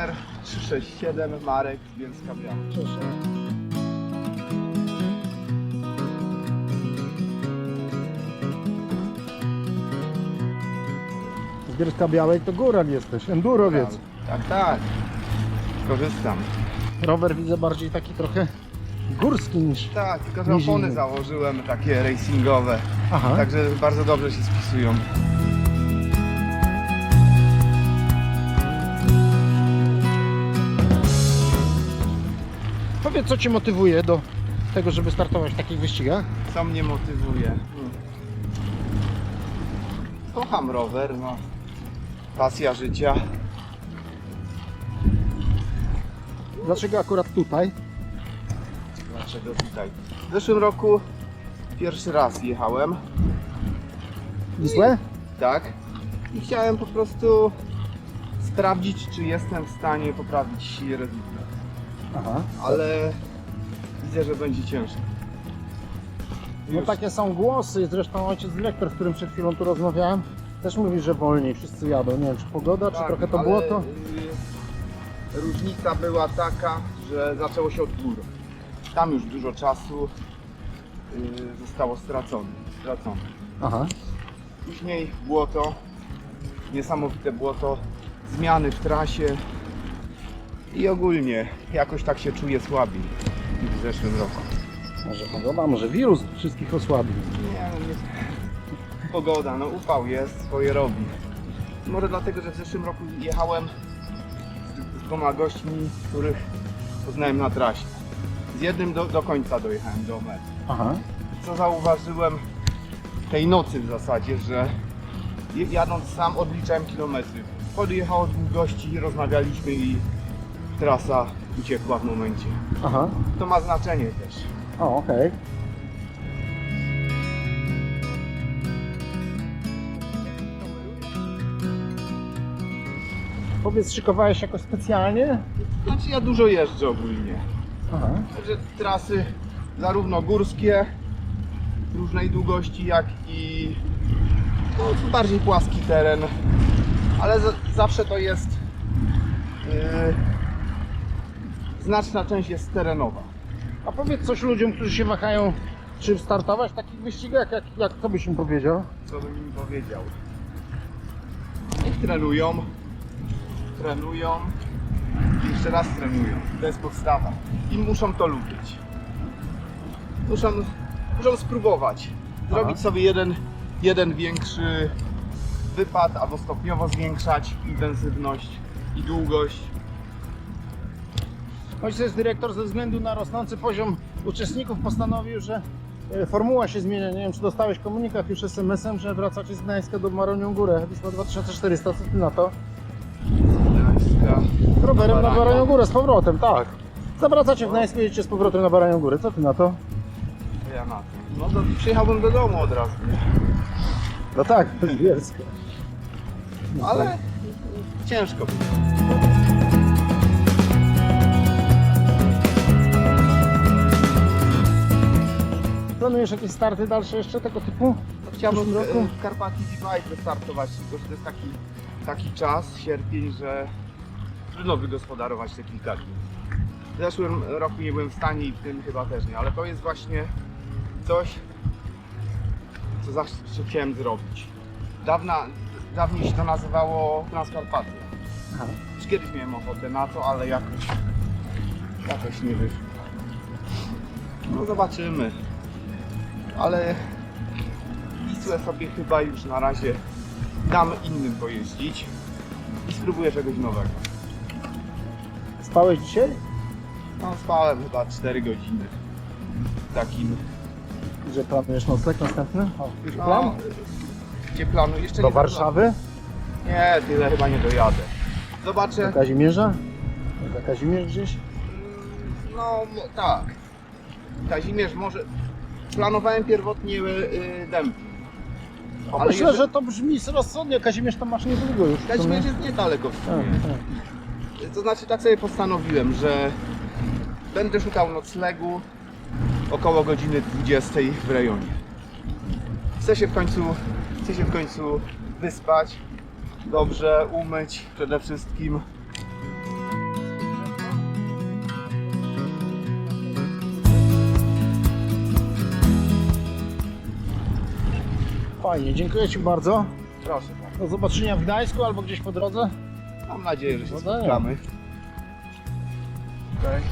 numer 367 Marek z Bielska Biała. Proszę. Z Bielska Białej to góral jesteś, endurowiec. Tak, tak. Korzystam. Rower widzę bardziej taki trochę górski niż... Tak, tylko że Nizinny. opony założyłem takie racingowe. Aha. Także bardzo dobrze się spisują. Powiedz, co Cię motywuje do tego, żeby startować w takich wyścigach? Co mnie motywuje? Hmm. Kocham rower, no. Pasja życia. Dlaczego akurat tutaj? Dlaczego tutaj? W zeszłym roku pierwszy raz jechałem, Wisłę? tak? I chciałem po prostu sprawdzić, czy jestem w stanie poprawić rezultat. Aha. Ale widzę, że będzie ciężko. No Już- takie są głosy, zresztą ojciec dyrektor, z którym przed chwilą tu rozmawiałem, też mówi, że wolniej wszyscy jadą. Nie wiem, czy pogoda, czy Tak, trochę to ale, błoto. y, różnica była taka, że zaczęło się od gór. Tam już dużo czasu y, zostało stracone. stracone. Aha. Później błoto, niesamowite błoto, zmiany w trasie i ogólnie jakoś tak się czuję słabiej niż w zeszłym roku. Może pogoda, może wirus wszystkich osłabi. Nie, no nie. Pogoda, no upał jest, swoje robi. Może dlatego, że w zeszłym roku jechałem z, dwoma gośćmi, których poznałem na trasie. Z jednym do, do końca dojechałem do mety. Aha. Co zauważyłem tej nocy w zasadzie, że jadąc sam odliczałem kilometry. Podjechało dwóch gości, rozmawialiśmy i trasa uciekła w momencie. Aha. To ma znaczenie też. O, okej. Powiedz, szykowałeś jakoś specjalnie? Znaczy ja dużo jeżdżę ogólnie. Aha. Także trasy zarówno górskie różnej długości, jak i no, bardziej płaski teren. Ale za, zawsze to jest yy, znaczna część jest terenowa. A powiedz coś ludziom, którzy się wahają, czy startować w takich wyścigach, jak, jak to byś im powiedział? Co bym im powiedział? Niech trenują, trenują i jeszcze raz trenują. To jest podstawa. I muszą to lubić. Muszą, muszą spróbować. Zrobić Aha. sobie jeden, jeden większy wypad, albo stopniowo zwiększać intensywność i długość. Ojciec dyrektor ze względu na rosnący poziom uczestników postanowił, że e, formuła się zmienia. Nie wiem, czy dostałeś komunikat już SMS-em, że wracacie z Gdańska do Maronią Górę. Wisła 2400, co ty na to? Gdańska. Rowerem na Baranią. Górę z powrotem, tak. Zawracacie w Gdańsku, jedziecie z powrotem na Baranią Górę. Co ty na to? Ja na to. No to przyjechałbym do domu od razu. No tak, Bielsko. Ale ciężko. Planujesz jakieś starty dalsze jeszcze tego typu? Chciałbym roku? e, w Karpatii Bike wystartować, tylko że to jest taki, taki czas, sierpień, że trudno wygospodarować te kilka dni. W zeszłym roku nie byłem w stanie i w tym chyba też nie, ale to jest właśnie coś, co zawsze chciałem zrobić. Dawna, dawniej się to nazywało Transkarpatia. Już kiedyś miałem ochotę na to, ale jakoś, jakoś nie wyszło. No zobaczymy. Ale Wisłę sobie chyba już na razie dam innym pojeździć i spróbuję czegoś nowego. Spałeś dzisiaj? No spałem chyba 4 godziny. Takim Że planujesz nocleg następny? O, już no, plan? gdzie planu jeszcze Do nie Warszawy? Nie, tyle chyba nie dojadę. Zobaczę. Do Kazimierza? Do Kazimierz gdzieś? No mo- tak. Kazimierz może. Planowałem pierwotnie yy, dęb. Ale myślę, jeżeli- że to brzmi rozsądnie. Kazimierz to masz niedługo już. w sumie. Jest niedaleko w Tak, sumie. tak. To znaczy tak sobie postanowiłem, że będę szukał noclegu około godziny 20 w rejonie. Chcę się w końcu, chcę się w końcu wyspać, dobrze umyć przede wszystkim. Fajnie, dziękuję Ci bardzo. Proszę. Do zobaczenia w Gdańsku albo gdzieś po drodze. Mam nadzieję, że się No spotkamy. Okej.